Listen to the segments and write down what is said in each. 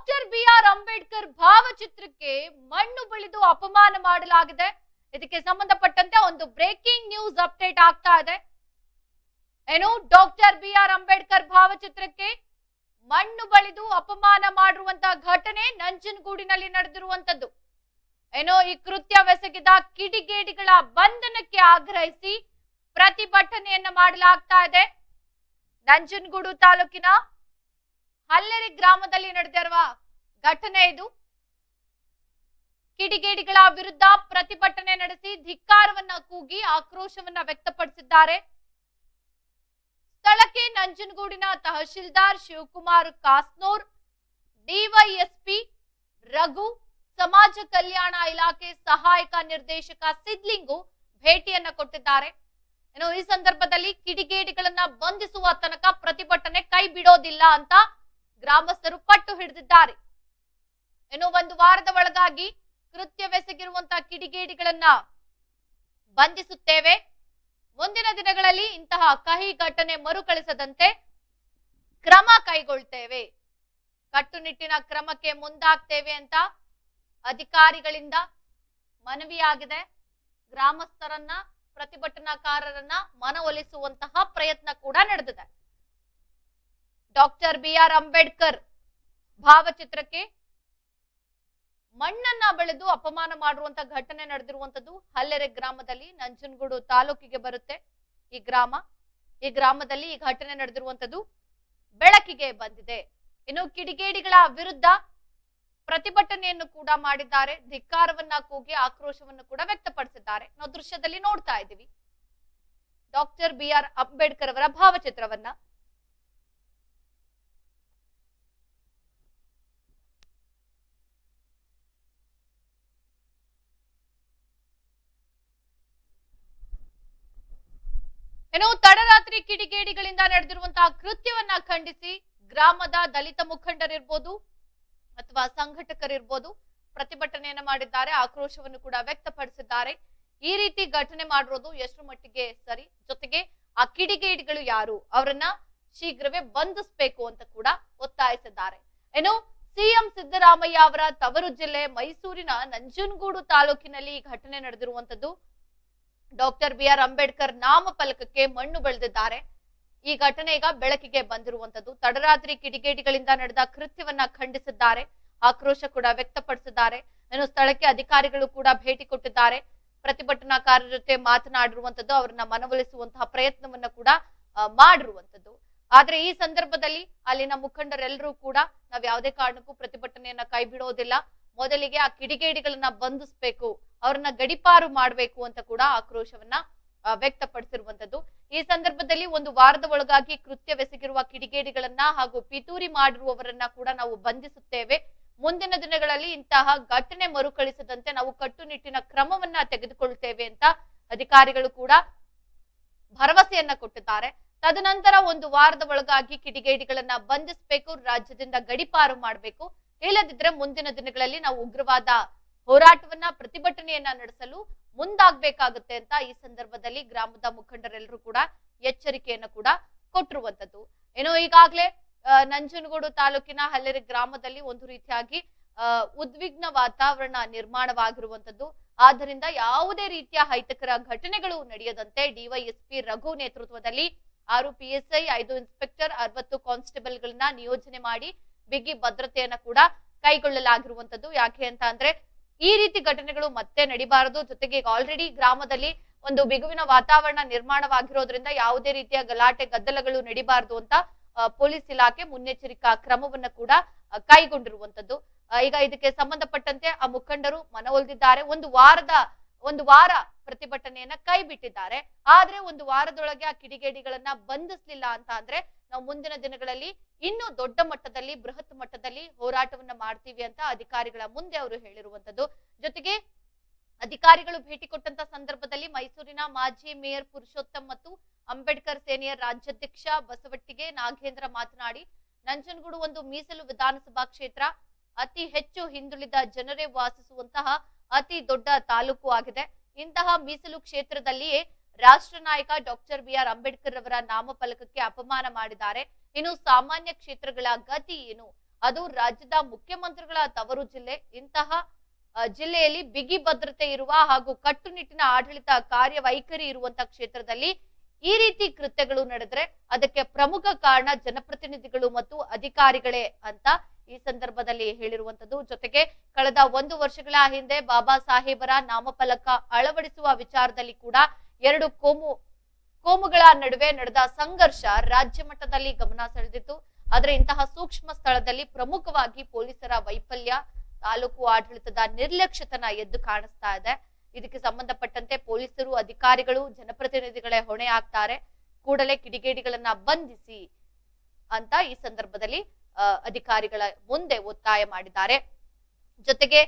Doctor B R Ambedkar ಭಾವಚಿತ್ರಕ್ಕೆ ಮಣ್ಣು ಬಳಿದು ಅಪಮಾನ ಮಾಡಲಾಗಿದೆ. ಇದಕ್ಕೆ ಸಂಬಂಧಪಟ್ಟಂತೆ ಒಂದು ಬ್ರೇಕಿಂಗ್ ನ್ಯೂಸ್ ಅಪ್ಡೇಟ್ ಆಗ್ತಾ ಇದೆ. ಏನು, ಡಾಕ್ಟರ್ ಬಿ ಆರ್ ಅಂಬೇಡ್ಕರ್ ಭಾವಚಿತ್ರಕ್ಕೆ ಮಣ್ಣು ಬಳಿದು ಅಪಮಾನ ಮಾಡಿರುವಂತಹ ಘಟನೆ ನಂಜನಗೂಡಿನಲ್ಲಿ ನಡೆದಿರುವಂತದ್ದು ಏನೋ, ಈ ಕೃತ್ಯವೆಸಗಿದ ಕಿಡಿಗೇಡಿಗಳ ಬಂಧನಕ್ಕೆ ಆಗ್ರಹಿಸಿ ಪ್ರತಿಭಟನೆಯನ್ನ ಮಾಡಲಾಗ್ತಾ ಇದೆ. ನಂಜನಗೂಡು ತಾಲೂಕಿನ ಹಲ್ಲೆರೆ ಗ್ರಾಮದಲ್ಲಿ ನಡೆದಿರುವ ಘಟನೆ ಇದು. ಕಿಡಿಗೇಡಿಗಳ ವಿರುದ್ಧ ಪ್ರತಿಭಟನೆ ನಡೆಸಿ ಧಿಕ್ಕಾರವನ್ನ ಕೂಗಿ ಆಕ್ರೋಶವನ್ನ ವ್ಯಕ್ತಪಡಿಸಿದ್ದಾರೆ. ಸ್ಥಳಕ್ಕೆ ನಂಜನಗೂಡಿನ ತಹಶೀಲ್ದಾರ್ ಶಿವಕುಮಾರ್ ಕಾಸ್ನೂರ್, ಡಿವೈಎಸ್ಪಿ ರಘು, ಸಮಾಜ ಕಲ್ಯಾಣ ಇಲಾಖೆ ಸಹಾಯಕ ನಿರ್ದೇಶಕ ಸಿದ್ಲಿಂಗು ಭೇಟಿಯನ್ನ ಕೊಟ್ಟಿದ್ದಾರೆ. ಇನ್ನು ಈ ಸಂದರ್ಭದಲ್ಲಿ ಕಿಡಿಗೇಡಿಗಳನ್ನ ಬಂಧಿಸುವ ತನಕ ಪ್ರತಿಭಟನೆ ಕೈ ಬಿಡೋದಿಲ್ಲ ಅಂತ ಗ್ರಾಮಸ್ಥರು ಪಟ್ಟು ಹಿಡಿದಿದ್ದಾರೆ. ಇನ್ನು ಒಂದು ವಾರದ ಒಳಗಾಗಿ ಕೃತ್ಯವೆಸಗಿರುವಂತಹ ಕಿಡಿಗೇಡಿಗಳನ್ನ ಬಂಧಿಸುತ್ತೇವೆ. ಮುಂದಿನ ದಿನಗಳಲ್ಲಿ ಇಂತಹ ಕಹಿ ಘಟನೆ ಮರುಕಳಿಸದಂತೆ ಕ್ರಮ ಕೈಗೊಳ್ತೇವೆ. ಕಟ್ಟುನಿಟ್ಟಿನ ಕ್ರಮಕ್ಕೆ ಮುಂದಾಗ್ತೇವೆ ಅಂತ ಅಧಿಕಾರಿಗಳಿಂದ ಮನವಿಯಾಗಿದೆ. ಗ್ರಾಮಸ್ಥರನ್ನ, ಪ್ರತಿಭಟನಾಕಾರರನ್ನ ಮನವೊಲಿಸುವಂತಹ ಪ್ರಯತ್ನ ಕೂಡ ನಡೆದಿದೆ. ಡಾಕ್ಟರ್ ಬಿ ಆರ್ ಅಂಬೇಡ್ಕರ್ ಭಾವಚಿತ್ರಕ್ಕೆ ಮಣ್ಣನ್ನ ಬೆಳೆದು ಅಪಮಾನ ಮಾಡುವಂತ ಘಟನೆ ನಡೆದಿರುವಂತದ್ದು ಹಲ್ಲೆರೆ ಗ್ರಾಮದಲ್ಲಿ ನಂಜನಗೂಡು ತಾಲೂಕಿಗೆ ಬರುತ್ತೆ. ಈ ಗ್ರಾಮ, ಈ ಗ್ರಾಮದಲ್ಲಿ ಈ ಘಟನೆ ನಡೆದಿರುವಂತದ್ದು ಬೆಳಕಿಗೆ ಬಂದಿದೆ. ಇನ್ನು ಕಿಡಿಗೇಡಿಗಳ ವಿರುದ್ಧ ಪ್ರತಿಭಟನೆಯನ್ನು ಕೂಡ ಮಾಡಿದ್ದಾರೆ. ಧಿಕ್ಕಾರವನ್ನ ಕೂಗಿ ಆಕ್ರೋಶವನ್ನು ಕೂಡ ವ್ಯಕ್ತಪಡಿಸಿದ್ದಾರೆ. ನಾವು ದೃಶ್ಯದಲ್ಲಿ ನೋಡ್ತಾ ಇದ್ದೀವಿ. ಡಾಕ್ಟರ್ ಬಿ ಆರ್ ಅಂಬೇಡ್ಕರ್ ಅವರ ಭಾವಚಿತ್ರವನ್ನ. ಇನ್ನು ತಡರಾತ್ರಿ ಕಿಡಿಗೇಡಿಗಳಿಂದ ನಡೆದಿರುವಂತಹ ಕೃತ್ಯವನ್ನ ಖಂಡಿಸಿ ಗ್ರಾಮದ ದಲಿತ ಮುಖಂಡರಿರ್ಬೋದು ಅಥವಾ ಸಂಘಟಕರಿರ್ಬೋದು ಪ್ರತಿಭಟನೆಯನ್ನ ಮಾಡಿದ್ದಾರೆ, ಆಕ್ರೋಶವನ್ನು ಕೂಡ ವ್ಯಕ್ತಪಡಿಸಿದ್ದಾರೆ. ಈ ರೀತಿ ಘಟನೆ ಮಾಡಿರೋದು ಎಷ್ಟು ಮಟ್ಟಿಗೆ ಸರಿ? ಜೊತೆಗೆ ಆ ಕಿಡಿಗೇಡಿಗಳು ಯಾರು? ಅವರನ್ನ ಶೀಘ್ರವೇ ಬಂಧಿಸಬೇಕು ಅಂತ ಕೂಡ ಒತ್ತಾಯಿಸಿದ್ದಾರೆ. ಏನು ಸಿಎಂ ಸಿದ್ದರಾಮಯ್ಯ ಅವರ ತವರು ಜಿಲ್ಲೆ ಮೈಸೂರಿನ ನಂಜನಗೂಡು ತಾಲೂಕಿನಲ್ಲಿ ಈ ಘಟನೆ ನಡೆದಿರುವಂತದ್ದು ಡಾಕ್ಟರ್ ಬಿ ಆರ್ ಅಂಬೇಡ್ಕರ್ ನಾಮಫಲಕಕ್ಕೆ ಮಣ್ಣು ಬೆಳೆದಿದ್ದಾರೆ. ಈ ಘಟನೆ ಈಗ ಬೆಳಕಿಗೆ ಬಂದಿರುವಂತದ್ದು ತಡರಾತ್ರಿ ಕಿಡಿಗೇಡಿಗಳಿಂದ ನಡೆದ ಕೃತ್ಯವನ್ನ ಖಂಡಿಸಿದ್ದಾರೆ. ಆಕ್ರೋಶ ಕೂಡ ವ್ಯಕ್ತಪಡಿಸಿದ್ದಾರೆ. ಇನ್ನು ಸ್ಥಳಕ್ಕೆ ಅಧಿಕಾರಿಗಳು ಕೂಡ ಭೇಟಿ ಕೊಟ್ಟಿದ್ದಾರೆ. ಪ್ರತಿಭಟನಾಕಾರರ ಜೊತೆ ಮಾತನಾಡಿರುವಂತದ್ದು ಅವರನ್ನ ಮನವೊಲಿಸುವಂತಹ ಪ್ರಯತ್ನವನ್ನ ಕೂಡ ಮಾಡಿರುವಂತದ್ದು ಆದ್ರೆ ಈ ಸಂದರ್ಭದಲ್ಲಿ ಅಲ್ಲಿನ ಮುಖಂಡರೆಲ್ಲರೂ ಕೂಡ ನಾವ್ ಯಾವುದೇ ಕಾರಣಕ್ಕೂ ಪ್ರತಿಭಟನೆಯನ್ನ ಕೈ ಬಿಡೋದಿಲ್ಲ ಮೊದಲಿಗೆ ಆ ಕಿಡಿಗೇಡಿಗಳನ್ನ ಬಂಧಿಸ್ಬೇಕು. ಅವ್ರನ್ನ ಗಡಿಪಾರು ಮಾಡಬೇಕು ಅಂತ ಕೂಡ ಆಕ್ರೋಶವನ್ನ ವ್ಯಕ್ತಪಡಿಸಿರುವಂತದ್ದು ಈ ಸಂದರ್ಭದಲ್ಲಿ ಒಂದು ವಾರದ ಒಳಗಾಗಿ ಕೃತ್ಯವೆಸಗಿರುವ ಕಿಡಿಗೇಡಿಗಳನ್ನ ಹಾಗೂ ಪಿತೂರಿ ಮಾಡಿರುವವರನ್ನ ಕೂಡ ನಾವು ಬಂಧಿಸುತ್ತೇವೆ. ಮುಂದಿನ ದಿನಗಳಲ್ಲಿ ಇಂತಹ ಘಟನೆ ಮರುಕಳಿಸದಂತೆ ನಾವು ಕಟ್ಟುನಿಟ್ಟಿನ ಕ್ರಮವನ್ನ ತೆಗೆದುಕೊಳ್ಳುತ್ತೇವೆ ಅಂತ ಅಧಿಕಾರಿಗಳು ಕೂಡ ಭರವಸೆಯನ್ನ ಕೊಟ್ಟಿದ್ದಾರೆ. ತದನಂತರ ಒಂದು ವಾರದ ಒಳಗಾಗಿ ಕಿಡಿಗೇಡಿಗಳನ್ನ ಬಂಧಿಸಬೇಕು, ರಾಜ್ಯದಿಂದ ಗಡಿಪಾರು ಮಾಡಬೇಕು. ಇಲ್ಲದಿದ್ರೆ ಮುಂದಿನ ದಿನಗಳಲ್ಲಿ ನಾವು ಉಗ್ರವಾದ ಹೋರಾಟವನ್ನ ಪ್ರತಿಭಟನೆಯನ್ನ ನಡೆಸಲು ಮುಂದಾಗ್ಬೇಕಾಗುತ್ತೆ ಅಂತ ಈ ಸಂದರ್ಭದಲ್ಲಿ ಗ್ರಾಮದ ಮುಖಂಡರೆಲ್ಲರೂ ಕೂಡ ಎಚ್ಚರಿಕೆಯನ್ನ ಕೂಡ ಕೊಟ್ಟಿರುವಂತದ್ದು ಏನೋ ಈಗಾಗ್ಲೇ ನಂಜನಗೂಡು ತಾಲೂಕಿನ ಹಲ್ಲೆರೆ ಗ್ರಾಮದಲ್ಲಿ ಒಂದು ರೀತಿಯಾಗಿ ಉದ್ವಿಗ್ನ ವಾತಾವರಣ ನಿರ್ಮಾಣವಾಗಿರುವಂತದ್ದು ಆದ್ದರಿಂದ ಯಾವುದೇ ರೀತಿಯ ಹೈತಕರ ಘಟನೆಗಳು ನಡೆಯದಂತೆ ಡಿವೈಎಸ್ಪಿ ರಘು ನೇತೃತ್ವದಲ್ಲಿ ಆರು ಪಿಎಸ್ಐ ಐದು ಇನ್ಸ್ಪೆಕ್ಟರ್, ಅರವತ್ತು ಕಾನ್ಸ್ಟೇಬಲ್ಗಳನ್ನ ನಿಯೋಜನೆ ಮಾಡಿ ಬಿಗಿ ಭದ್ರತೆಯನ್ನ ಕೂಡ ಕೈಗೊಳ್ಳಲಾಗಿರುವಂತದ್ದು ಯಾಕೆ ಅಂತ ಅಂದ್ರೆ ಈ ರೀತಿ ಘಟನೆಗಳು ಮತ್ತೆ ನಡಿಬಾರದು. ಜೊತೆಗೆ ಆಲ್ರೆಡಿ ಗ್ರಾಮದಲ್ಲಿ ಒಂದು ಬಿಗುವಿನ ವಾತಾವರಣ ನಿರ್ಮಾಣವಾಗಿರೋದ್ರಿಂದ ಯಾವುದೇ ರೀತಿಯ ಗಲಾಟೆ, ಗದ್ದಲಗಳು ನಡಿಬಾರದು ಅಂತ ಪೊಲೀಸ್ ಇಲಾಖೆ ಮುನ್ನೆಚ್ಚರಿಕಾ ಕ್ರಮವನ್ನ ಕೂಡ ಕೈಗೊಂಡಿರುವಂತದ್ದು. ಈಗ ಇದಕ್ಕೆ ಸಂಬಂಧಪಟ್ಟಂತೆ ಆ ಮುಖಂಡರು ಮನವೊಲ್ದಿದ್ದಾರೆ ಒಂದು ವಾರದ, ಒಂದು ವಾರ ಪ್ರತಿಭಟನೆಯನ್ನ ಕೈ ಬಿಟ್ಟಿದ್ದಾರೆ. ಆದ್ರೆ ಒಂದು ವಾರದೊಳಗೆ ಆ ಕಿಡಿಗೇಡಿಗಳನ್ನ ಬಂಧಿಸ್ಲಿಲ್ಲ ಅಂತ ಅಂದ್ರೆ ನಾವು ಮುಂದಿನ ದಿನಗಳಲ್ಲಿ ಇನ್ನೂ ದೊಡ್ಡ ಮಟ್ಟದಲ್ಲಿ, ಬೃಹತ್ ಮಟ್ಟದಲ್ಲಿ ಹೋರಾಟವನ್ನ ಮಾಡ್ತೀವಿ ಅಂತ ಅಧಿಕಾರಿಗಳ ಮುಂದೆ ಅವರು ಹೇಳಿರುವಂತದ್ದು. ಜೊತೆಗೆ ಅಧಿಕಾರಿಗಳು ಭೇಟಿ ಕೊಟ್ಟಂತ ಸಂದರ್ಭದಲ್ಲಿ ಮೈಸೂರಿನ ಮಾಜಿ ಮೇಯರ್ ಪುರುಷೋತ್ತಮ್ ಮತ್ತು ಅಂಬೇಡ್ಕರ್ ಸೇನೆಯ ರಾಜ್ಯಾಧ್ಯಕ್ಷ ಬಸವಟ್ಟಿಗೆ ನಾಗೇಂದ್ರ ಮಾತನಾಡಿ, ನಂಜನಗೂಡು ಒಂದು ಮೀಸಲು ವಿಧಾನಸಭಾ ಕ್ಷೇತ್ರ ಅತಿ ಹೆಚ್ಚು ಹಿಂದುಳಿದ ಜನರೇ ವಾಸಿಸುವಂತಹ ಅತಿ ದೊಡ್ಡ ತಾಲೂಕು ಆಗಿದೆ. ಇಂತಹ ಮೀಸಲು ಕ್ಷೇತ್ರದಲ್ಲಿಯೇ ರಾಷ್ಟ್ರ ನಾಯಕ ಡಾಕ್ಟರ್ ಬಿ ಆರ್ ಅಂಬೇಡ್ಕರ್ ಅವರ ನಾಮಫಲಕಕ್ಕೆ ಅಪಮಾನ ಮಾಡಿದ್ದಾರೆ. ಇನ್ನು ಸಾಮಾನ್ಯ ಕ್ಷೇತ್ರಗಳ ಗತಿ ಏನು? ಅದು ರಾಜ್ಯದ ಮುಖ್ಯಮಂತ್ರಿಗಳ ತವರು ಜಿಲ್ಲೆ. ಇಂತಹ ಜಿಲ್ಲೆಯಲ್ಲಿ ಬಿಗಿ ಭದ್ರತೆ ಇರುವ ಹಾಗೂ ಕಟ್ಟುನಿಟ್ಟಿನ ಆಡಳಿತ ಕಾರ್ಯವೈಖರಿ ಇರುವಂತಹ ಕ್ಷೇತ್ರದಲ್ಲಿ ಈ ರೀತಿ ಕೃತ್ಯಗಳು ನಡೆದ್ರೆ ಅದಕ್ಕೆ ಪ್ರಮುಖ ಕಾರಣ ಜನಪ್ರತಿನಿಧಿಗಳು ಮತ್ತು ಅಧಿಕಾರಿಗಳೇ ಅಂತ ಈ ಸಂದರ್ಭದಲ್ಲಿ ಹೇಳಿರುವಂತದ್ದು. ಜೊತೆಗೆ ಕಳೆದ ಒಂದು ವರ್ಷಗಳ ಹಿಂದೆ ಬಾಬಾ ಸಾಹೇಬರ ನಾಮಫಲಕ ಅಳವಡಿಸುವ ವಿಚಾರದಲ್ಲಿ ಕೂಡ ಎರಡು ಕೋಮು, ಕೋಮುಗಳ ನಡುವೆ ನಡೆದ ಸಂಘರ್ಷ ರಾಜ್ಯ ಮಟ್ಟದಲ್ಲಿ ಗಮನ ಸೆಳೆದಿತ್ತು. ಆದರೆ ಇಂತಹ ಸೂಕ್ಷ್ಮ ಸ್ಥಳದಲ್ಲಿ ಪ್ರಮುಖವಾಗಿ ಪೊಲೀಸರ ವೈಫಲ್ಯ, ತಾಲೂಕು ಆಡಳಿತದ ನಿರ್ಲಕ್ಷ್ಯತನ ಎದ್ದು ಕಾಣಿಸ್ತಾ ಇದೆ. ಇದಕ್ಕೆ ಸಂಬಂಧಪಟ್ಟಂತೆ ಪೊಲೀಸರು, ಅಧಿಕಾರಿಗಳು, ಜನಪ್ರತಿನಿಧಿಗಳೇ ಹೊಣೆ ಆಗ್ತಾರೆ. ಕೂಡಲೇ ಕಿಡಿಗೇಡಿಗಳನ್ನ ಬಂಧಿಸಿ ಅಂತ ಈ ಸಂದರ್ಭದಲ್ಲಿ ಅಧಿಕಾರಿಗಳ ಮುಂದೆ ಒತ್ತಾಯ ಮಾಡಿದ್ದಾರೆ. ಜೊತೆಗೆ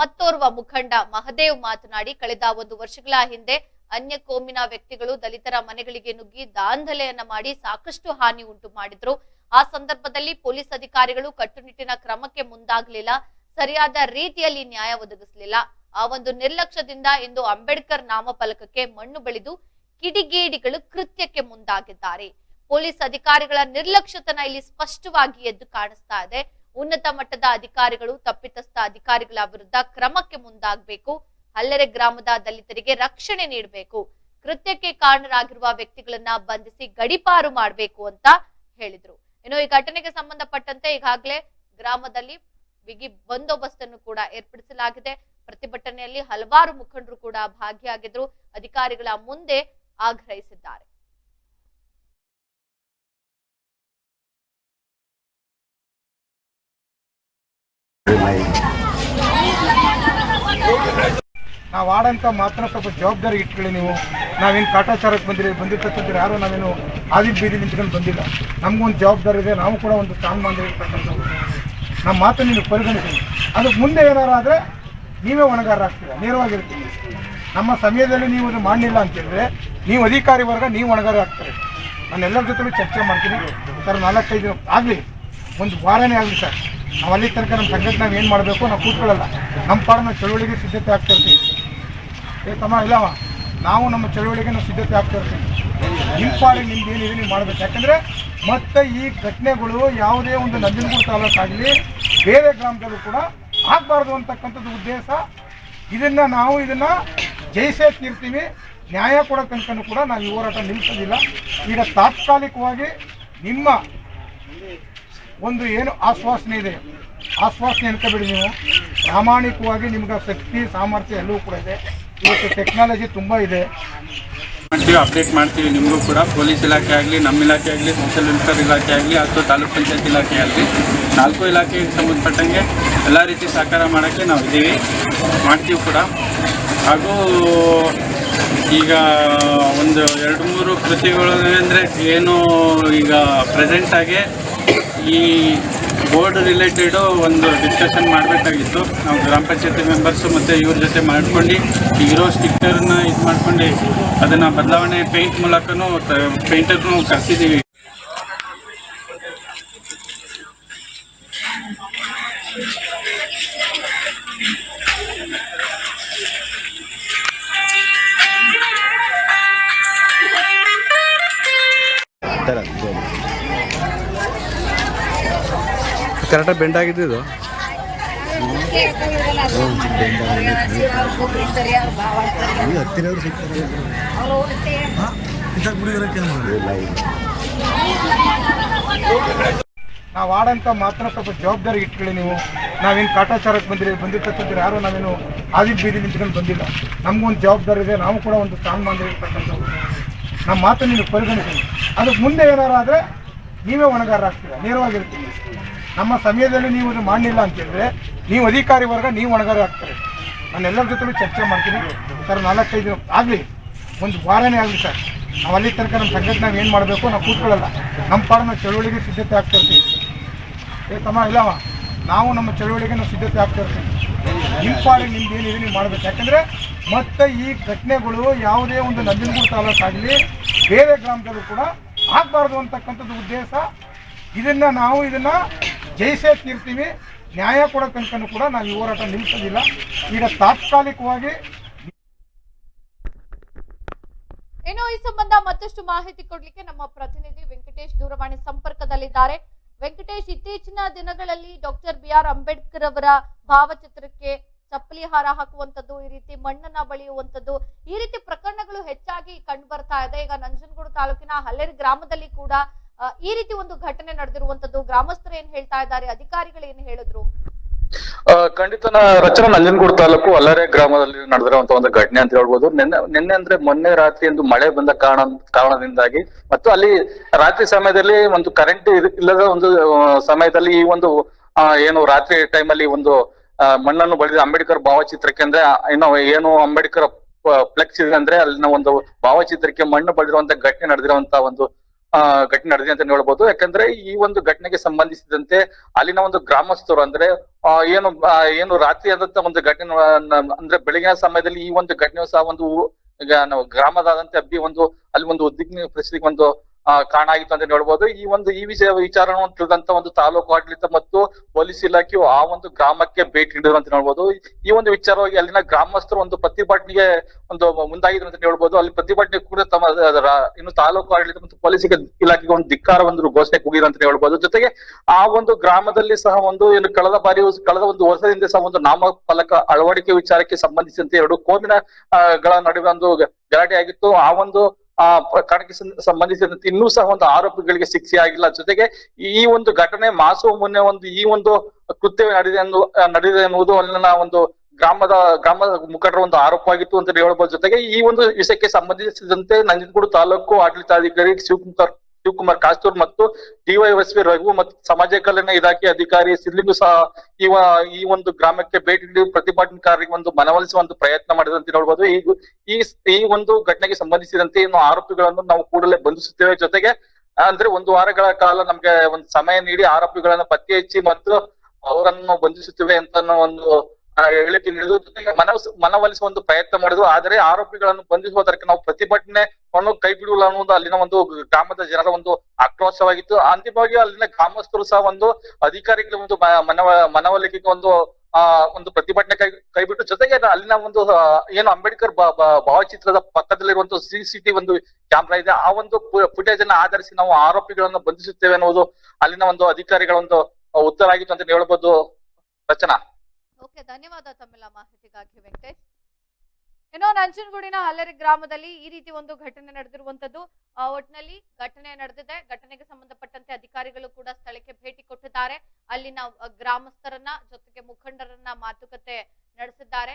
ಮತ್ತೋರ್ವ ಮುಖಂಡ ಮಹದೇವ್ ಮಾತನಾಡಿ, ಕಳೆದ ಒಂದು ವರ್ಷಗಳ ಹಿಂದೆ ಅನ್ಯ ಕೋಮಿನ ವ್ಯಕ್ತಿಗಳು ದಲಿತರ ಮನೆಗಳಿಗೆ ನುಗ್ಗಿ ದಾಂಧಲೆಯನ್ನ ಮಾಡಿ ಸಾಕಷ್ಟು ಹಾನಿ ಉಂಟು ಮಾಡಿದ್ರು. ಆ ಸಂದರ್ಭದಲ್ಲಿ ಪೊಲೀಸ್ ಅಧಿಕಾರಿಗಳು ಕಟ್ಟುನಿಟ್ಟಿನ ಕ್ರಮಕ್ಕೆ ಮುಂದಾಗಲಿಲ್ಲ. ಸರಿಯಾದ ರೀತಿಯಲ್ಲಿ ನ್ಯಾಯ ಒದಗಿಸಲಿಲ್ಲ. ಆ ಒಂದು ನಿರ್ಲಕ್ಷ್ಯದಿಂದ ಇಂದು ಅಂಬೇಡ್ಕರ್ ನಾಮಫಲಕಕ್ಕೆ ಮಣ್ಣು ಬೆಳೆದು ಕಿಡಿಗೇಡಿಗಳು ಕೃತ್ಯಕ್ಕೆ ಮುಂದಾಗಿದ್ದಾರೆ. ಪೊಲೀಸ್ ಅಧಿಕಾರಿಗಳ ನಿರ್ಲಕ್ಷ್ಯತನ ಇಲ್ಲಿ ಸ್ಪಷ್ಟವಾಗಿ ಎದ್ದು ಕಾಣಿಸ್ತಾ ಇದೆ. ಉನ್ನತ ಮಟ್ಟದ ಅಧಿಕಾರಿಗಳು, ತಪ್ಪಿತಸ್ಥ ಅಧಿಕಾರಿಗಳ ವಿರುದ್ಧ ಕ್ರಮಕ್ಕೆ ಮುಂದಾಗಬೇಕು. ಹಲ್ಲೆರೆ ಗ್ರಾಮದ ದಲಿತರಿಗೆ ರಕ್ಷಣೆ ನೀಡಬೇಕು. ಕೃತ್ಯಕ್ಕೆ ಕಾರಣರಾಗಿರುವ ವ್ಯಕ್ತಿಗಳನ್ನ ಬಂಧಿಸಿ ಗಡಿಪಾರು ಮಾಡಬೇಕು ಅಂತ ಹೇಳಿದ್ರು. ಇನ್ನು ಈ ಘಟನೆಗೆ ಸಂಬಂಧಪಟ್ಟಂತೆ ಈಗಾಗಲೇ ಗ್ರಾಮದಲ್ಲಿ ಬಿಗಿ ಬಂದೋಬಸ್ತ್ ಅನ್ನು ಕೂಡ ಏರ್ಪಡಿಸಲಾಗಿದೆ. ಪ್ರತಿಭಟನೆಯಲ್ಲಿ ಹಲವಾರು ಮುಖಂಡರು ಕೂಡ ಭಾಗಿಯಾಗಿದ್ರು. ಅಧಿಕಾರಿಗಳ ಮುಂದೆ ಆಗ್ರಹಿಸಿದ್ದಾರೆ. ನಾವು ಆಡಂತ ಮಾತ್ರ ಸ್ವಲ್ಪ ಜವಾಬ್ದಾರಿ ಇಟ್ಕೊಳ್ಳಿ ನೀವು. ನಾವೇನು ಕಾಟಾಚಾರಕ್ಕೆ ಬಂದಿರಿ ಬಂದಿರ್ತಕ್ಕಂಥ ಯಾರು ನಾವೇನು ಆದಿ ಬೀದಿ ನಿಂತ್ಕೊಂಡು ಬಂದಿಲ್ಲ. ನಮಗೊಂದು ಜವಾಬ್ದಾರಿ ಇದೆ, ನಾವು ಕೂಡ ಒಂದು ಸ್ಥಾನಮಾನ ಇರ್ತಕ್ಕಂಥದ್ದು ನಮ್ಮ ಮಾತು ನೀವು ಪರಿಗಣಿಸಿ. ಅದಕ್ಕೆ ಮುಂದೆ ಏನಾರು ಆದರೆ ನೀವೇ ಹೊಣೆಗಾರರಾಗ್ತೀರ ನೇರವಾಗಿರ್ತೀವಿ ನಮ್ಮ ಸಮಯದಲ್ಲಿ ನೀವು ಇದು ಮಾಡಲಿಲ್ಲ ಅಂತೇಳಿದ್ರೆ ನೀವು ಅಧಿಕಾರಿ ವರ್ಗ, ನೀವು ಒಣಗಾರ ಆಗ್ತಾರೆ. ನಾನು ಎಲ್ಲರ ಜೊತೆ ಚರ್ಚೆ ಮಾಡ್ತೀನಿ. ಸರ್, ನಾಲ್ಕೈದು ಆಗಲಿ, ಒಂದು ವಾರನೇ ಆಗಲಿ ಸರ್. ನಾವು ಅಲ್ಲಿ ತನಕ ನಮ್ಮ ಸಂಘಟನೆ ನಾವು ಏನು ಮಾಡಬೇಕು, ನಾವು ಕೂತ್ಕೊಳ್ಳಲ್ಲ. ನಮ್ಮ ಪಾಡು ಚಳುವಳಿಗೆ ಸಿದ್ಧತೆ ಆಗ್ತಾ ಇರ್ತೀವಿ. ಏ ತಮ್ಮ ಇಲ್ಲವ ನಾವು ನಮ್ಮ ಚಳುವಳಿಗೆ ನಾವು ಸಿದ್ಧತೆ ಆಗ್ತಾ ಇರ್ತೀವಿ. ನಿಮ್ಮ ನಿಮ್ದು ಏನಿದೆ ನೀವು ಮಾಡಬೇಕು. ಯಾಕಂದರೆ ಮತ್ತೆ ಈ ಘಟನೆಗಳು ಯಾವುದೇ ಒಂದು ನಂಜನಗೂಡು ತಾಲೂಕಾಗಲಿ, ಬೇರೆ ಗ್ರಾಮದಲ್ಲೂ ಕೂಡ ಆಗಬಾರ್ದು ಅಂತಕ್ಕಂಥದ್ದು ಉದ್ದೇಶ. ಇದನ್ನ ನಾವು ಇದನ್ನ ಜಯಿಸೇ ತೀರ್ತೀವಿ ನ್ಯಾಯ ಕೊಡೋ ತನಕನೂ ಕೂಡ ನಾವು ಈ ಹೋರಾಟ ನಿಲ್ಲಿಸೋದಿಲ್ಲ. ಈಗ ತಾತ್ಕಾಲಿಕವಾಗಿ ನಿಮ್ಮ ಒಂದು ಏನು ಆಶ್ವಾಸನೆ ಇದೆ. ಆಶ್ವಾಸನೆ ಅನ್ಕೋಬೇಡಿ ನೀವು. ಪ್ರಾಮಾಣಿಕವಾಗಿ ನಿಮ್ಗೆ ಶಕ್ತಿ, ಸಾಮರ್ಥ್ಯ ಎಲ್ಲವೂ ಕೂಡ ಇದೆ. ಇವತ್ತು ಟೆಕ್ನಾಲಜಿ ತುಂಬ ಇದೆ. ಮಾಡ್ತೀವಿ ಅಪ್ಡೇಟ್ ಮಾಡ್ತೀವಿ ನಿಮಗೂ ಕೂಡ. ಪೊಲೀಸ್ ಇಲಾಖೆ ಆಗಲಿ, ನಮ್ಮ ಇಲಾಖೆ ಆಗಲಿ ಸೋಷಿಯಲ್ ವೆಲ್ಫೇರ್ ಇಲಾಖೆ ಆಗಲಿ ಅಥವಾ ತಾಲೂಕು ಪಂಚಾಯತ್ ಇಲಾಖೆ ಆಗಲಿ, ನಾಲ್ಕು ಇಲಾಖೆಗೆ ಸಂಬಂಧಪಟ್ಟಂಗೆ ಎಲ್ಲ ರೀತಿ ಸಹಕಾರ ಮಾಡೋಕ್ಕೆ ನಾವು ಇದ್ದೀವಿ ಮಾಡ್ತೀವಿ ಕೂಡ. ಹಾಗೂ ಈಗ ಒಂದು ಎರಡು ಮೂರು ಕೃತಿಗಳು ಅಂದರೆ ಏನು ಈಗ ಪ್ರೆಸೆಂಟಾಗಿ ಈ ಬೋರ್ಡ್ ರಿಲೇಟೆಡು ಒಂದು ಡಿಸ್ಕಷನ್ ಮಾಡಬೇಕಾಗಿತ್ತು. ನಾವು ಗ್ರಾಮ ಪಂಚಾಯತಿ ಮೆಂಬರ್ಸು ಮತ್ತು ಇವ್ರ ಜೊತೆ ಮಾಡ್ಕೊಂಡು ಇರೋ ಸ್ಟಿಕ್ಕರ್ನ ಇದು ಮಾಡ್ಕೊಂಡು ಅದನ್ನು ಬದಲಾವಣೆ ಪೇಂಟ್ ಮೂಲಕನೂ ಪೇಂಟರ್ನೂ ಕರೆಸಿದ್ದೀವಿ ಕರೆಕ್ಟಾಗಿ ಬೆಂಡ್ ಆಗಿದ್ದು ಇದು? ನಾವು ಆಡಂತ ಮಾತ್ರ ಸ್ವಲ್ಪ ಜವಾಬ್ದಾರಿ ಇಟ್ಕೊಳ್ಳಿ ನೀವು. ನಾವೇನು ಕಾಟಾಚಾರಕ್ಕೆ ಬಂದಿರಿ ಬಂದಿರ್ತಕ್ಕಂಥ ಯಾರು ನಾವೇನು ಆದಿ ಬೀದಿ ನಿಂತ್ಕೊಂಡು ಬಂದಿಲ್ಲ. ನಮಗೊಂದು ಜವಾಬ್ದಾರಿ ಇದೆ ನಾವು ಕೂಡ ಒಂದು ಸ್ಥಾನಮಾನ ಇರ್ತಕ್ಕಂಥದ್ದು ನಮ್ಮ ಮಾತು ನೀವು ಪರಿಗಣಿಸಿ. ಅದಕ್ಕೆ ಮುಂದೆ ಏನಾರು ಆದರೆ ನೀವೇ ಹೊಣೆಗಾರರಾಗ್ತೀರ ನೇರವಾಗಿರ್ತೀವಿ. ನಮ್ಮ ಸಮಯದಲ್ಲಿ ನೀವು ಇದು ಮಾಡಲಿಲ್ಲ ಅಂತೇಳಿದ್ರೆ ನೀವು ಅಧಿಕಾರಿ ವರ್ಗ, ನೀವು ಒಣಗಾರ ಆಗ್ತಾರೆ. ನಾನು ಎಲ್ಲರ ಜೊತೆಲೂ ಚರ್ಚೆ ಮಾಡ್ತೀನಿ. ಸರ್, ನಾಲ್ಕೈದು ಆಗಲಿ, ಒಂದು ವಾರನೇ ಆಗಲಿ ಸರ್. ನಾವು ಅಲ್ಲಿ ತನಕ ನಮ್ಮ ಸಂಘಟನೆ ನಾವು ಏನು ಮಾಡಬೇಕು ನಾವು ಕೂತ್ಕೊಳ್ಳಲ್ಲ. ನಮ್ಮ ಪಾಡು ನಾವು ಚಳುವಳಿಗೆ ಸಿದ್ಧತೆ ಆಗ್ತಾ ಇರ್ತೀವಿ ಏ ತಮ್ಮ ಇಲ್ಲವ ನಾವು ನಮ್ಮ ಚಳುವಳಿಗೆ ನಾವು ಸಿದ್ಧತೆ ಆಗ್ತಾ ಇರ್ತೀವಿ ನಿಮ್ಮ ಪಾಡಿಗೆ ನಿಮ್ದು ಏನಿದೆ ನೀವು ಮಾಡಬೇಕು. ಯಾಕಂದರೆ ಮತ್ತೆ ಈ ಘಟನೆಗಳು ಯಾವುದೇ ಒಂದು ನಂಜನಗೂಡು ತಾಲೂಕಾಗಲಿ ಬೇರೆ ಗ್ರಾಮದಲ್ಲೂ ಕೂಡ ಆಗಬಾರ್ದು ಅಂತಕ್ಕಂಥದ್ದು ಉದ್ದೇಶ. ಇದನ್ನು ನಾವು ಇದನ್ನ ಜಯಿಸೇ ತೀರ್ತೀವಿ ನ್ಯಾಯ ಕೊಡೋ ತನಕನೂ ಕೂಡ ನಾವು ಈ ಹೋರಾಟ ನಿಲ್ಲಿಸೋದಿಲ್ಲ. ಈಗ ತಾತ್ಕಾಲಿಕವಾಗಿ ಇನ್ನು ಈ ಸಂಬಂಧ ಮತ್ತಷ್ಟು ಮಾಹಿತಿ ಕೊಡ್ಲಿಕ್ಕೆ ನಮ್ಮ ಪ್ರತಿನಿಧಿ ವೆಂಕಟೇಶ್ ದೂರವಾಣಿ ಸಂಪರ್ಕದಲ್ಲಿದ್ದಾರೆ. ವೆಂಕಟೇಶ್, ಇತ್ತೀಚಿನ ದಿನಗಳಲ್ಲಿ ಡಾಕ್ಟರ್ ಬಿ ಆರ್ ಅಂಬೇಡ್ಕರ್ ಅವರ ಭಾವಚಿತ್ರಕ್ಕೆ ಚಪ್ಪಲಿ ಹಾರ ಹಾಕುವಂತದ್ದು ಈ ರೀತಿ ಮಣ್ಣನ್ನ ಬಳಿಯುವಂಥದ್ದು, ಈ ರೀತಿ ಪ್ರಕರಣಗಳು ಹೆಚ್ಚಾಗಿ ಕಂಡು ಬರ್ತಾ ಇದೆ. ಈಗ ನಂಜನಗೂಡು ತಾಲೂಕಿನ ಹಲ್ಲೇರಿ ಗ್ರಾಮದಲ್ಲಿ ಕೂಡ ಈ ರೀತಿ ಒಂದು ಘಟನೆ ನಡೆದಿರುವಂತದ್ದು ಗ್ರಾಮಸ್ಥರು ಏನ್ ಹೇಳ್ತಾ ಇದ್ದಾರೆ? ಅಧಿಕಾರಿಗಳು ಏನ್ ಹೇಳಿದ್ರು? ಖಂಡಿತ ರಚನಾ ನಂಜನಗೂಡು ತಾಲೂಕು ಅಲ್ಲರೆ ಗ್ರಾಮದಲ್ಲಿ ನಡೆದಿರುವಂತಹ ಒಂದು ಘಟನೆ ಅಂತ ಹೇಳ್ಬೋದು. ನಿನ್ನೆ ನಿನ್ನೆ ಅಂದ್ರೆ ಮೊನ್ನೆ ರಾತ್ರಿ ಒಂದು ಮಳೆ ಬಂದ ಕಾರಣ, ಕಾರಣದಿಂದಾಗಿ ಮತ್ತು ಅಲ್ಲಿ ರಾತ್ರಿ ಸಮಯದಲ್ಲಿ ಒಂದು ಕರೆಂಟ್ ಇಲ್ಲದ ಒಂದು ಸಮಯದಲ್ಲಿ ಈ ಒಂದು ಏನು ರಾತ್ರಿ ಟೈಮ್ ಅಲ್ಲಿ ಒಂದು ಮಣ್ಣನ್ನು ಬಳಿದ ಅಂಬೇಡ್ಕರ್ ಭಾವಚಿತ್ರಕ್ಕೆ ಅಂದ್ರೆ ಏನೋ ಏನು ಅಂಬೇಡ್ಕರ್ ಫ್ಲೆಕ್ಸ್ ಇದೆ ಅಂದ್ರೆ ಅಲ್ಲಿನ ಒಂದು ಭಾವಚಿತ್ರಕ್ಕೆ ಮಣ್ಣು ಬಳಿದಿರುವಂತ ಘಟನೆ ನಡೆದಿರುವಂತ ಒಂದು ಘಟನೆ ನಡೆದಿದೆ ಅಂತ ಹೇಳ್ಬೋದು. ಯಾಕಂದ್ರೆ ಈ ಒಂದು ಘಟನೆಗೆ ಸಂಬಂಧಿಸಿದಂತೆ ಅಲ್ಲಿನ ಒಂದು ಗ್ರಾಮಸ್ಥರು ಅಂದ್ರೆ ಏನು ಏನು ರಾತ್ರಿ ಆದಂತ ಒಂದು ಘಟನೆ, ಅಂದ್ರೆ ಬೆಳಗಿನ ಸಮಯದಲ್ಲಿ ಈ ಒಂದು ಘಟನೆ ಸಹ ಒಂದು ಈಗ ನಾವು ಅಬ್ಬಿ ಒಂದು, ಅಲ್ಲಿ ಒಂದು ಉದ್ವಿಗ್ನ ಪರಿಸ್ಥಿತಿಗೆ ಒಂದು ಕಾರಣ ಆಗಿತ್ತು ಅಂತ ಹೇಳ್ಬೋದು. ಈ ಒಂದು, ಈ ವಿಷಯ ವಿಚಾರವನ್ನು ತಿಳಿದಂತ ಒಂದು ತಾಲೂಕು ಆಡಳಿತ ಮತ್ತು ಪೊಲೀಸ್ ಇಲಾಖೆಯು ಆ ಒಂದು ಗ್ರಾಮಕ್ಕೆ ಭೇಟಿ ನೀಡಿದ್ರು ಅಂತ ಹೇಳ್ಬೋದು. ಈ ಒಂದು ವಿಚಾರವಾಗಿ ಅಲ್ಲಿನ ಗ್ರಾಮಸ್ಥರು ಒಂದು ಪ್ರತಿಭಟನೆಗೆ ಒಂದು ಮುಂದಾಗಿದ್ರು ಅಂತ ಹೇಳ್ಬೋದು. ಅಲ್ಲಿ ಪ್ರತಿಭಟನೆ ಕೂಡ ತಮ್ಮ ಇನ್ನು ತಾಲೂಕು ಆಡಳಿತ ಮತ್ತು ಪೊಲೀಸ್ ಇಲಾಖೆಗೆ ಒಂದು ಧಿಕ್ಕಾರ ಒಂದು ಘೋಷಣೆ ಕೂಗಿದ್ರು ಅಂತ ಹೇಳ್ಬೋದು. ಜೊತೆಗೆ ಆ ಒಂದು ಗ್ರಾಮದಲ್ಲಿ ಸಹ ಒಂದು, ಏನು ಕಳೆದ ಬಾರಿ ಕಳೆದ ಒಂದು ವರ್ಷದಿಂದ ಸಹ ಒಂದು ನಾಮಫಲಕ ಅಳವಡಿಕೆ ವಿಚಾರಕ್ಕೆ ಸಂಬಂಧಿಸಿದಂತೆ ಎರಡು ಕೋಮಿನ ಗಳ ನಡುವೆ ಒಂದು ಗಲಾಟೆ ಆಗಿತ್ತು. ಆ ಒಂದು ಆ ಪ್ರಕರಣಕ್ಕೆ ಸಂಬಂಧಿಸಿದಂತೆ ಇನ್ನೂ ಸಹ ಒಂದು ಆರೋಪಿಗಳಿಗೆ ಶಿಕ್ಷೆ ಆಗಿಲ್ಲ. ಜೊತೆಗೆ ಈ ಒಂದು ಘಟನೆ ಮಾಸುವ ಮುನ್ನೆ ಒಂದು ಈ ಒಂದು ಕೃತ್ಯವೇ ನಡೆದಿದೆ ಎಂದು, ನಡೆದಿದೆ ಎನ್ನುವುದು ಅಲ್ಲಿನ ಒಂದು ಗ್ರಾಮದ ಗ್ರಾಮದ ಮುಖಂಡರ ಒಂದು ಆರೋಪವಾಗಿತ್ತು ಅಂತ ಹೇಳಬಹುದು ಜೊತೆಗೆ ಈ ಒಂದು ವಿಷಯಕ್ಕೆ ಸಂಬಂಧಿಸಿದಂತೆ ನಂಜನಗೂಡು ತಾಲೂಕು ಆಡಳಿತಾಧಿಕಾರಿ ಶಿವಕುಮಾರ್ ಶಿವಕುಮಾರ್ ಕಾಸ್ತೂರ್ ಮತ್ತು ಡಿವೈಎಸ್ಪಿ ರಘು ಮತ್ತು ಸಮಾಜ ಕಲ್ಯಾಣ ಇಲಾಖೆ ಅಧಿಕಾರಿ ಸಿದ್ಲಿಂಗು ಸಹ ಈ ಈ ಒಂದು ಗ್ರಾಮಕ್ಕೆ ಭೇಟಿ ನೀಡಿ ಪ್ರತಿಭಟನಾಕಾರರಿಗೆ ಒಂದು ಮನವೊಲಿಸುವ ಒಂದು ಪ್ರಯತ್ನ ಮಾಡಿದಂತೆ ನೋಡಬಹುದು ಈ ಈ ಒಂದು ಘಟನೆಗೆ ಸಂಬಂಧಿಸಿದಂತೆ ಇನ್ನು ಆರೋಪಿಗಳನ್ನು ನಾವು ಕೂಡಲೇ ಬಂಧಿಸುತ್ತೇವೆ. ಜೊತೆಗೆ ಅಂದ್ರೆ ಒಂದು ವಾರಗಳ ಕಾಲ ನಮ್ಗೆ ಒಂದು ಸಮಯ ನೀಡಿ ಆರೋಪಿಗಳನ್ನು ಪತ್ತೆ ಹಚ್ಚಿ ಮತ್ತು ಅವರನ್ನು ಬಂಧಿಸುತ್ತೇವೆ ಅಂತ ಒಂದು ಹೇಳಿಕೆ ನೀಡಿದ್ರು ಮನವ ಮನವೊಲಿಸುವ ಒಂದು ಪ್ರಯತ್ನ ಮಾಡಿದ್ರು. ಆದರೆ ಆರೋಪಿಗಳನ್ನು ಬಂಧಿಸುವುದಕ್ಕೆ ನಾವು ಪ್ರತಿಭಟನೆ ಕೈ ಬಿಡುವಲ್ಲ ಅನ್ನೋದು ಅಲ್ಲಿನ ಒಂದು ಗ್ರಾಮದ ಜನರ ಒಂದು ಆಕ್ರೋಶವಾಗಿತ್ತು. ಅಂತಿಮವಾಗಿ ಅಲ್ಲಿನ ಗ್ರಾಮಸ್ಥರು ಸಹ ಒಂದು ಅಧಿಕಾರಿಗಳ ಒಂದು ಮನವ, ಮನವೊಲಿಕೆಗೆ ಒಂದು, ಆ, ಒಂದು ಪ್ರತಿಭಟನೆ ಕೈ ಕೈ ಬಿಟ್ಟು ಜೊತೆಗೆ ಅಲ್ಲಿನ ಒಂದು ಏನು ಅಂಬೇಡ್ಕರ್ ಭಾವಚಿತ್ರದ ಪಕ್ಕದಲ್ಲಿರುವಂತಹ ಸಿ ಸಿ ಟಿ ಒಂದು ಕ್ಯಾಮ್ರಾ ಇದೆ. ಆ ಒಂದು ಫುಟೇಜ್ ಅನ್ನ ಆಧರಿಸಿ ನಾವು ಆರೋಪಿಗಳನ್ನು ಬಂಧಿಸುತ್ತೇವೆ ಅನ್ನೋದು ಅಲ್ಲಿನ ಒಂದು ಅಧಿಕಾರಿಗಳ ಒಂದು ಉತ್ತರ ಆಗಿತ್ತು ಅಂತ ಹೇಳ್ಬೋದು ರಚನಾ. ಓಕೆ ಧನ್ಯವಾದ ತಮ್ಮೆಲ್ಲ ಮಾಹಿತಿಗಾಗಿ ವೆಂಕಟೇಶ್. ಏನೋ ನಂಜನಗೂಡಿನ ಹಲ್ಲೆರಿ ಗ್ರಾಮದಲ್ಲಿ ಈ ರೀತಿ ಒಂದು ಘಟನೆ ನಡೆದಿರುವಂತದ್ದು ಆ, ಒಟ್ಟಿನಲ್ಲಿ ಘಟನೆ ನಡೆದಿದೆ. ಘಟನೆಗೆ ಸಂಬಂಧಪಟ್ಟಂತೆ ಅಧಿಕಾರಿಗಳು ಕೂಡ ಸ್ಥಳಕ್ಕೆ ಭೇಟಿ ಕೊಟ್ಟಿದ್ದಾರೆ. ಅಲ್ಲಿನ ಗ್ರಾಮಸ್ಥರನ್ನ ಜೊತೆಗೆ ಮುಖಂಡರನ್ನ ಮಾತುಕತೆ ನಡೆಸಿದ್ದಾರೆ.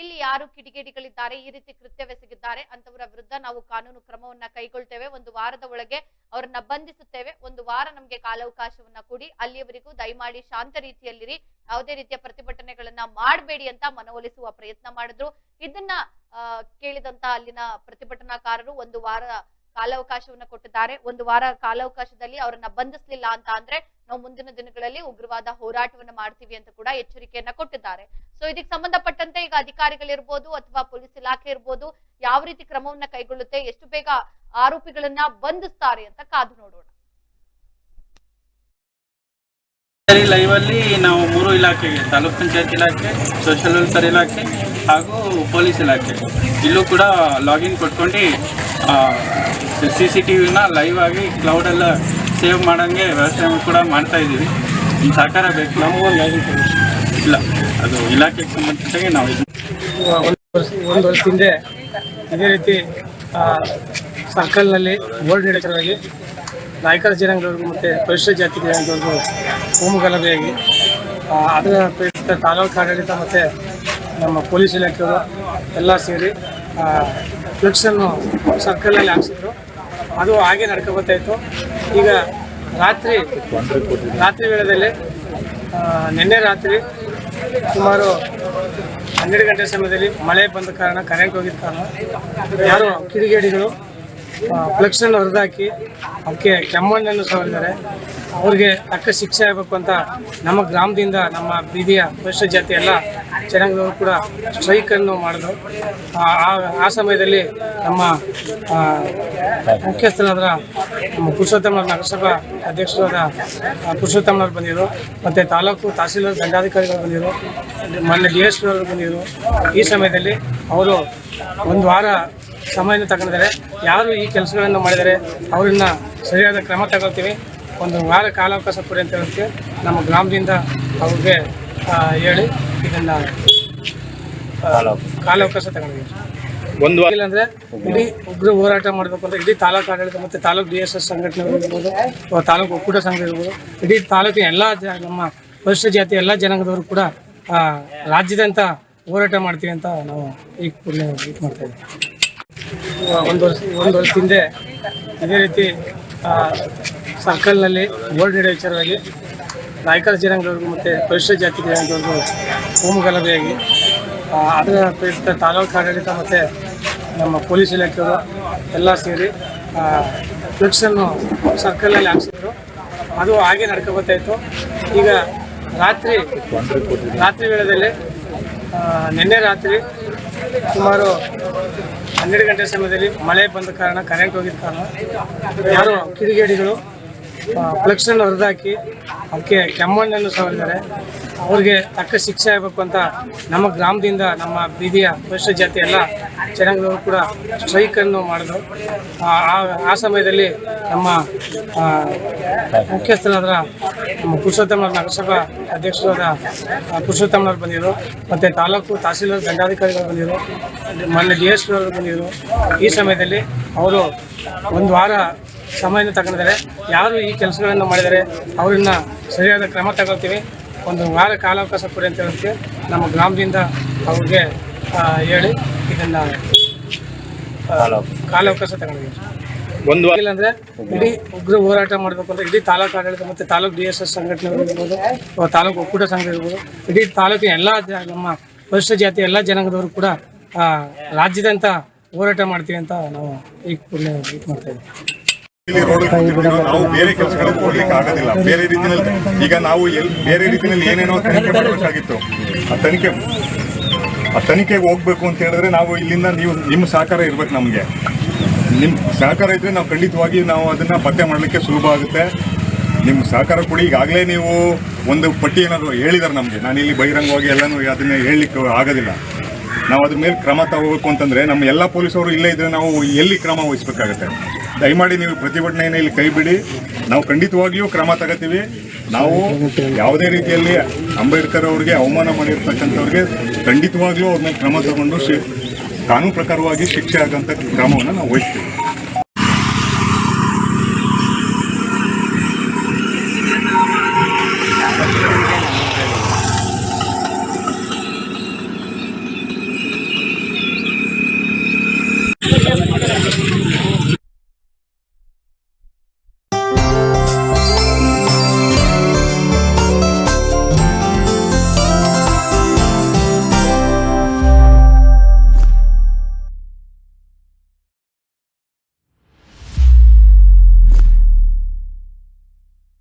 ಇಲ್ಲಿ ಯಾರು ಕಿಡಿಗೇಡಿಗಳಿದ್ದಾರೆ ಈ ರೀತಿ ಕೃತ್ಯವೆಸಗಿದ್ದಾರೆ ಅಂತವರ ವಿರುದ್ಧ ನಾವು ಕಾನೂನು ಕ್ರಮವನ್ನ ಕೈಗೊಳ್ತೇವೆ. ಒಂದು ವಾರದ ಒಳಗೆ ಅವರನ್ನ ಬಂಧಿಸುತ್ತೇವೆ. ಒಂದು ವಾರ ನಮ್ಗೆ ಕಾಲಾವಕಾಶವನ್ನ ಕೊಡಿ. ಅಲ್ಲಿಯವರೆಗೂ ದಯಮಾಡಿ ಶಾಂತ ರೀತಿಯಲ್ಲಿರಿ. ಯಾವುದೇ ರೀತಿಯ ಪ್ರತಿಭಟನೆಗಳನ್ನ ಮಾಡಬೇಡಿ ಅಂತ ಮನವೊಲಿಸುವ ಪ್ರಯತ್ನ ಮಾಡಿದ್ರು. ಇದನ್ನ ಕೇಳಿದಂತ ಅಲ್ಲಿನ ಪ್ರತಿಭಟನಾಕಾರರು ಒಂದು ವಾರ ಕಾಲಾವಕಾಶವನ್ನ ಕೊಟ್ಟಿದ್ದಾರೆ. ಒಂದು ವಾರ ಕಾಲಾವಕಾಶದಲ್ಲಿ ಅವರನ್ನ ಬಂಧಿಸಲಿಲ್ಲ ಅಂತ ಅಂದ್ರೆ ನಾವು ಮುಂದಿನ ದಿನಗಳಲ್ಲಿ ಉಗ್ರವಾದ ಹೋರಾಟವನ್ನ ಮಾಡ್ತೀವಿ ಅಂತ ಕೂಡ ಎಚ್ಚರಿಕೆಯನ್ನ ಕೊಟ್ಟಿದ್ದಾರೆ. ಸೊ ಇದಕ್ಕೆ ಸಂಬಂಧಪಟ್ಟಂತೆ ಈಗ ಅಧಿಕಾರಿಗಳಿರ್ಬೋದು ಅಥವಾ ಪೊಲೀಸ್ ಇಲಾಖೆ ಇರ್ಬೋದು, ಯಾವ ರೀತಿ ಕ್ರಮವನ್ನ ಕೈಗೊಳ್ಳುತ್ತೆ, ಎಷ್ಟು ಬೇಗ ಆರೋಪಿಗಳನ್ನ ಬಂಧಿಸ್ತಾರೆ ಅಂತ ಕಾದು ನೋಡೋಣ ಸರಿ ಲೈವ್ ಅಲ್ಲಿ ನಾವು ಮೂರು ಇಲಾಖೆಗೆ ತಾಲೂಕ್ ಪಂಚಾಯತ್ ಇಲಾಖೆ ಸೋಷಿಯಲ್ ವೆಲ್ಫೇರ್ ಇಲಾಖೆ ಹಾಗೂ ಪೊಲೀಸ್ ಇಲಾಖೆ. ಇಲ್ಲೂ ಕೂಡ ಲಾಗಿನ್ ಕೊಟ್ಕೊಂಡು ಸಿ ಸಿ ಟಿ ವಿನ ಲೈವ್ ಆಗಿ ಕ್ಲೌಡೆಲ್ಲ ಸೇವ್ ಮಾಡೋಂಗೆ ವ್ಯವಸ್ಥೆ ಕೂಡ ಮಾಡ್ತಾ ಇದ್ದೀವಿ. ನಿಮ್ಮ ಸಹಕಾರ ಬೇಕು? ನಮಗೊಂದು ಇಲ್ಲ ಅದು ಇಲಾಖೆಗೆ ಸಂಬಂಧಿಸಿದಂಗೆ ನಾವು ಒಂದು ವರ್ಷ ಹಿಂದೆ ಇದೇ ರೀತಿ ಸರ್ಕಲ್ನಲ್ಲಿ ಬೋರ್ಡ್ ಹಿಡಿತರಾಗಿ ನಾಯಕರ ಜನಾಂಗದವ್ರಿಗೂ ಮತ್ತು ಪರಿಶಿಷ್ಟ ಜಾತಿ ಜನಾಂಗದವ್ರಿಗೂ ಹೋಮ ಗಲಭೆಯಾಗಿ ಅದರ ಪ್ರಯುಕ್ತ ತಾಲೂಕು ಆಡಳಿತ ಮತ್ತು ನಮ್ಮ ಪೊಲೀಸ್ ಇಲಾಖೆಯವರು ಎಲ್ಲ ಸೇರಿ ಫ್ಲೆಕ್ಸನ್ನು ಸರ್ಕಲಲ್ಲಿ ಹಾಕ್ಸಿದ್ರು. ಅದು ಹಾಗೆ ನಡ್ಕೊಬತ್ತಾಯಿತ್ತು ಈಗ ರಾತ್ರಿ ರಾತ್ರಿ ವೇಳೆಯಲ್ಲಿ ನಿನ್ನೆ ರಾತ್ರಿ ಸುಮಾರು ಹನ್ನೆರಡು ಗಂಟೆ ಸಮಯದಲ್ಲಿ ಮಳೆ ಬಂದ ಕಾರಣ ಕರೆಂಟ್ ಹೋಗಿದ್ದ ಕಾರಣ ಯಾರೋ ಕಿಡಿಗೇಡಿಗಳು ಫ್ಲೆಕ್ಸನ್ನು ಹೊರದಾಕಿ ಅದಕ್ಕೆ ಕೆಮ್ಮಣ್ಣನ್ನು ಸವರಿದ್ದಾರೆ ಅವ್ರಿಗೆ ತಕ್ಕ ಶಿಕ್ಷೆ ಆಗಬೇಕು ಅಂತ ನಮ್ಮ ಗ್ರಾಮದಿಂದ ನಮ್ಮ ಬೀದಿಯ ಪರಿಷತ್ ಜಾತಿ ಎಲ್ಲ ಜನಾಂಗದವರು ಕೂಡ ಸ್ಟ್ರೈಕನ್ನು ಮಾಡಿದ್ರು. ಆ- ಸಮಯದಲ್ಲಿ ನಮ್ಮ ಮುಖ್ಯಸ್ಥನಾದ ನಮ್ಮ ಪುರುಷೋತ್ತಮ ನಗರಸಭಾ ಅಧ್ಯಕ್ಷರಾದ ಪುರುಷೋತ್ತಮನವ್ರು ಬಂದಿದ್ರು. ಮತ್ತು ತಾಲೂಕು ತಹಸೀಲ್ದಾರ್ ದಂಡಾಧಿಕಾರಿಗಳು ಬಂದಿದ್ರು. ಮೊನ್ನೆ ಡಿ ಎಸ್ ಪಿ ಅವರು ಬಂದಿದ್ರು. ಈ ಸಮಯದಲ್ಲಿ ಅವರು ಒಂದು ವಾರ ಸಮಯನ ತಗೊಂಡಿದ್ದಾರೆ. ಯಾರು ಈ ಕೆಲಸಗಳನ್ನು ಮಾಡಿದರೆ ಅವರನ್ನ ಸರಿಯಾದ ಕ್ರಮ ತಗೊಳ್ತೀವಿ. ಒಂದು ವಾರ ಕಾಲಾವಕಾಶ ಕೊಡಿ ಅಂತ ಹೇಳೋಕ್ಕೆ ನಮ್ಮ ಗ್ರಾಮದಿಂದ ಅವ್ರಿಗೆ ಹೇಳಿ ಇದನ್ನು ಕಾಲಾವಕಾಶ ತಗೊಂಡಿದ್ದೀವಿ. ಒಂದು ವಾರ ಇಲ್ಲ ಅಂದ್ರೆ ಇಡೀ ಉಗ್ರ ಹೋರಾಟ ಮಾಡಬೇಕು ಅಂದ್ರೆ ಇಡೀ ತಾಲೂಕು ಆಡಳಿತ ಮತ್ತೆ ತಾಲೂಕು ಡಿ ಎಸ್ ಎಸ್ ಸಂಘಟನೆಗಳು ಇರ್ಬೋದು ತಾಲೂಕು ಒಕ್ಕೂಟ ಸಂಘ ಇರ್ಬೋದು ಇಡೀ ತಾಲೂಕಿನ ಎಲ್ಲ ನಮ್ಮ ಪರಿಶಿಷ್ಟ ಜಾತಿ ಎಲ್ಲ ಜನಾಂಗದವರು ಕೂಡ ಆ, ರಾಜ್ಯದಂತ ಹೋರಾಟ ಮಾಡ್ತೀವಿ ಅಂತ ನಾವು ಈಗ ಕೂಡಲೇ ಮಾಡ್ತಾ ಇದ್ದೀವಿ. ಒಂದು ವರ್ಷ ಒಂದು ವರ್ಷ ಹಿಂದೆ ಇದೇ ರೀತಿ ಸರ್ಕಲ್ನಲ್ಲಿ ಬೋರ್ಡ್ ನೀಡೋ ವಿಚಾರವಾಗಿ ನಾಯಕರ ಜನಾಂಗದವ್ರಿಗೂ ಮತ್ತು ಪರಿಶಿಷ್ಟ ಜಾತಿ ಜನಾಂಗದವ್ರಿಗೂ ಹೋಮ ಗಲಭೆಯಾಗಿ ಅದರ ಪ್ರಯುಕ್ತ ತಾಲೂಕು ಆಡಳಿತ ಮತ್ತು ನಮ್ಮ ಪೊಲೀಸ್ ಇಲಾಖೆಯವರು ಎಲ್ಲ ಸೇರಿ ಫ್ಲೆಕ್ಸನ್ನು ಸರ್ಕಲಲ್ಲಿ ಹಾಕ್ಸಿದ್ರು. ಅದು ಹಾಗೆ ನಡ್ಕೊಬರ್ತಾಯಿತ್ತು ಈಗ ರಾತ್ರಿ ರಾತ್ರಿ ವೇಳೆಯಲ್ಲಿ ನಿನ್ನೆ ರಾತ್ರಿ ಸುಮಾರು ಹನ್ನೆರಡು ಗಂಟೆ ಸಮಯದಲ್ಲಿ ಮಳೆ ಬಂದ ಕಾರಣ ಕರೆಂಟ್ ಹೋಗಿದ್ದ ಕಾರಣ ಯಾರೋ ಕಿಡಿಗೇಡಿಗಳು ಫ್ಲೆಕ್ಸನ್ನು ಹೊರದಾಕಿ ಅದಕ್ಕೆ ಕೆಮ್ಮಣ್ಣನ್ನು ಸವರಿದ್ದಾರೆ ಅವ್ರಿಗೆ ತಕ್ಕ ಶಿಕ್ಷೆ ಆಗಬೇಕು ಅಂತ ನಮ್ಮ ಗ್ರಾಮದಿಂದ ನಮ್ಮ ಬೀದಿಯ ಪರಿಷ್ಠ ಜಾತಿ ಎಲ್ಲ ಜನಾಂಗದವರು ಕೂಡ ಸ್ಟ್ರೈಕನ್ನು ಮಾಡಿದ್ರು. ಆ- ಸಮಯದಲ್ಲಿ ನಮ್ಮ ಮುಖ್ಯಸ್ಥರಾದ ನಮ್ಮ ಪುರುಷೋತ್ತಮ ನಗರಸಭಾ ಅಧ್ಯಕ್ಷರಾದ ಪುರುಷೋತ್ತಮನವ್ರು ಬಂದಿದ್ರು. ಮತ್ತು ತಾಲೂಕು ತಹಸೀಲ್ದಾರ್, ದಂಡಾಧಿಕಾರಿಗಳು ಬಂದಿದ್ರು. ಮೊನ್ನೆ ಡಿ ಎಸ್ ಪಿ ಅವರು ಬಂದಿದ್ರು. ಈ ಸಮಯದಲ್ಲಿ ಅವರು ಒಂದು ವಾರ ಸಮಯನ ತಗೊಂಡಿದ್ದಾರೆ. ಯಾರು ಈ ಕೆಲಸಗಳನ್ನು ಮಾಡಿದರೆ ಅವರನ್ನ ಸರಿಯಾದ ಕ್ರಮ ತಗೊಳ್ತೀವಿ. ಒಂದು ವಾರ ಕಾಲಾವಕಾಶ ಕೊಡಿ ಅಂತ ಹೇಳೋಕ್ಕೆ ನಮ್ಮ ಗ್ರಾಮದಿಂದ ಅವ್ರಿಗೆ ಹೇಳಿ ಇದನ್ನ ಕಾಲಾವಕಾಶ ತಗೊಂಡಿದ್ದೀವಿ ಒಂದು ವಾರ ಇಲ್ಲ ಅಂದ್ರೆ ಇಡೀ ಉಗ್ರ ಹೋರಾಟ ಮಾಡಬೇಕು ಅಂದ್ರೆ ಇಡೀ ತಾಲೂಕು ಆಡಳಿತ ಮತ್ತೆ ತಾಲೂಕು ಡಿ ಎಸ್ ಎಸ್ ಸಂಘಟನೆಗಳು ಇರ್ಬೋದು ತಾಲೂಕು ಒಕ್ಕೂಟ ಸಂಘ ಇರ್ಬೋದು ಇಡೀ ತಾಲೂಕಿನ ಎಲ್ಲ ನಮ್ಮ ಪರಿಶಿಷ್ಟ ಜಾತಿ ಎಲ್ಲ ಜನಾಂಗದವರು ಕೂಡ ಆ, ರಾಜ್ಯದಂತ ಹೋರಾಟ ಮಾಡ್ತೀವಿ ಅಂತ ನಾವು ಈಗ ಕೂಡಲೇ ಇದು ಮಾಡ್ತಾ ಇದ್ದೀವಿ. ಇಲ್ಲಿ ನಾವು ಬೇರೆ ಕೆಲಸಗಳಿಗೆ ಹೋಗ್ಲಿಕ್ಕೆ ಆಗೋದಿಲ್ಲ. ಬೇರೆ ರೀತಿಯಲ್ಲಿ ಈಗ ನಾವು ಬೇರೆ ರೀತಿಯಲ್ಲಿ ಏನೇನೋ ತನಿಖೆ ಮಾಡಬೇಕಾಗಿತ್ತು. ಆ ತನಿಖೆ ಆ ತನಿಖೆಗೆ ಹೋಗ್ಬೇಕು ಅಂತ ಹೇಳಿದ್ರೆ ನಾವು ಇಲ್ಲಿಂದ ನೀವು ನಿಮ್ಮ ಸಹಕಾರ ಇರ್ಬೇಕು ನಮಗೆ. ನಿಮ್ಮ ಸಹಕಾರ ಇದ್ರೆ ನಾವು ಖಂಡಿತವಾಗಿ ನಾವು ಅದನ್ನ ಪತ್ತೆ ಮಾಡಲಿಕ್ಕೆ ಸುಲಭ ಆಗುತ್ತೆ. ನಿಮ್ಮ ಸಹಕಾರ ಕೊಡಿ. ಈಗಾಗಲೇ ನೀವು ಒಂದು ಪಟ್ಟಿ ಏನಾದ್ರು ಹೇಳಿದಾರೆ ನಮಗೆ. ನಾನು ಇಲ್ಲಿ ಬಹಿರಂಗವಾಗಿ ಎಲ್ಲನೂ ಅದನ್ನ ಹೇಳಲಿಕ್ಕೆ ಆಗೋದಿಲ್ಲ. ನಾವು ಅದ್ರ ಮೇಲೆ ಕ್ರಮ ತಗೋಬೇಕು ಅಂತಂದ್ರೆ ನಮ್ಮ ಎಲ್ಲ ಪೊಲೀಸವರು ಇಲ್ಲೇ ಇದ್ರೆ ನಾವು ಎಲ್ಲಿ ಕ್ರಮ ವಹಿಸ್ಬೇಕಾಗತ್ತೆ? ದಯಮಾಡಿ ನೀವು ಪ್ರತಿಭಟನೆಯನ್ನು ಇಲ್ಲಿ ಕೈ ಬಿಡಿ. ನಾವು ಖಂಡಿತವಾಗಿಯೂ ಕ್ರಮ ತಗೋತೀವಿ. ನಾವು ಯಾವುದೇ ರೀತಿಯಲ್ಲಿ ಅಂಬೇಡ್ಕರ್ ಅವರಿಗೆ ಅವಮಾನ ಮಾಡಿರ್ತಕ್ಕಂಥವ್ರಿಗೆ ಖಂಡಿತವಾಗ್ಲೂ ಅವ್ರನ್ನ ಕ್ರಮ ತಗೊಂಡು ಶಿ ಕಾನೂನು ಪ್ರಕಾರವಾಗಿ ಶಿಕ್ಷೆ ಆಗೋಂಥ ಕ್ರಮವನ್ನು ನಾವು ವಹಿಸ್ತೀವಿ.